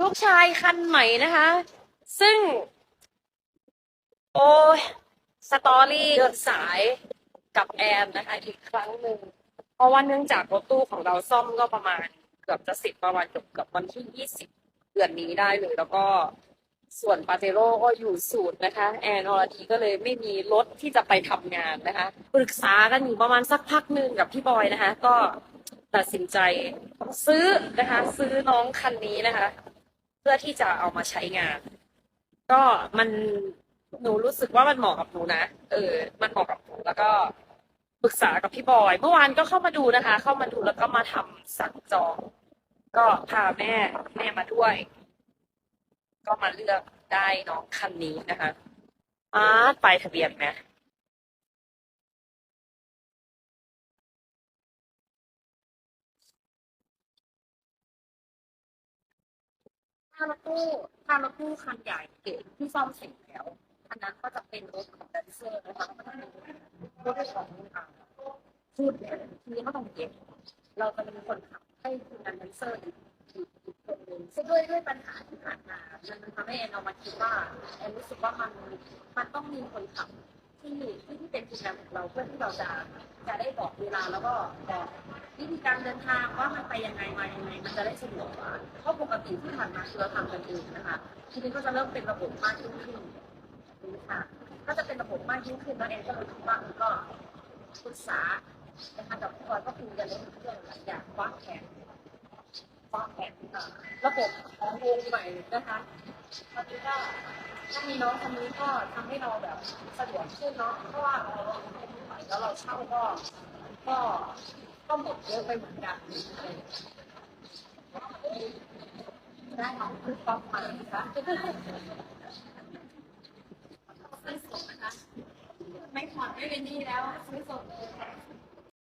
ลูกชายคันใหม่นะคะ ซึ่ง โอ้ยสตอรี่เดินสายกับแอนนะคะ อีกครั้งหนึ่งเพราะว่าเนื่องจากรถตู้ของเราซ่อมก็ประมาณ เกือบจะสิบประมาณเกือบเกือบวันที่ยี่สิบเดือนนี้ได้เลย แล้วก็ส่วนปาเจโร่ก็อยู่สูตรนะคะ แอนอรดีก็เลยไม่มีรถที่จะไปทำงานนะคะ ปรึกษากันอยู่ประมาณสักพักหนึ่งกับพี่บอยนะคะ ก็ตัดสินใจซื้อนะคะ ซื้อน้องคันนี้นะคะ เพื่อที่จะเอามาใช้งาน ก็มันหนูรู้สึกว่ามันเหมาะกับหนูนะ เออ มันเหมาะกับหนูแล้วก็ปรึกษากับพี่บอย เมื่อวานก็เข้ามาดูนะคะ เข้ามาดูแล้วก็มาทำสั่งจอง ก็พาแม่แม่มาด้วย ก็มาเลือกได้น้องคันนี้นะคะอ่าปลายทะเบียนไหม ถ้ารถตู้ถ้ารถตู้คันใหญ่เก๋งที่ซ่อมเสร็จแล้วอันนั้นก็จะเป็นรถของแดนเซอร์นะคะก็จะเป็นรถของอ่าพูดเนี่ยทีนี้ก็ต้องเก็บเราจะเป็นคนขับให้คุณแดนเซอร์อีกคนหนึ่งซึ่งด้วยด้วยปัญหาที่ผ่านมามันทำให้แอนเอามาคิดว่าแอนรู้สึกว่ามันมันต้องมีคนขับ ที่ที่เป็นคุณแดนของเราเพื่อที่เราจะจะได้บอกเวลาแล้วก็บอกวิธีการเดินทางว่ามันไปยังไงมายังไงมันจะได้สะดวกกว่าเพราะปกติที่ผ่านมาคือเราทำกันเองนะคะ ทีนี้ก็จะเริ่มเป็นระบบมากยิ่งขึ้นนี่ค่ะ ก็จะเป็นระบบมากยิ่งขึ้นแล้วแอนก็เลยคิดว่ามันก็ปรึกษานะคะกับพี่บอยก็คุยกันเรื่องเรื่องหลายอย่างวางแผน วางแผนระบบของวงใหม่นะคะตอนนี้ก็ถ้ามีน้องคนนี้ก็ทำให้เราแบบสะดวกขึ้นเนาะเพราะว่าเราลงทุนใหม่แล้วเราเช่าก็ก็ก็หมดเยอะไปเหมือนกันได้ของคือป๊อปมานะคะซื้อสดนะคะไม่ผ่อนไม่เป็นหนี้แล้วซื้อสดเลย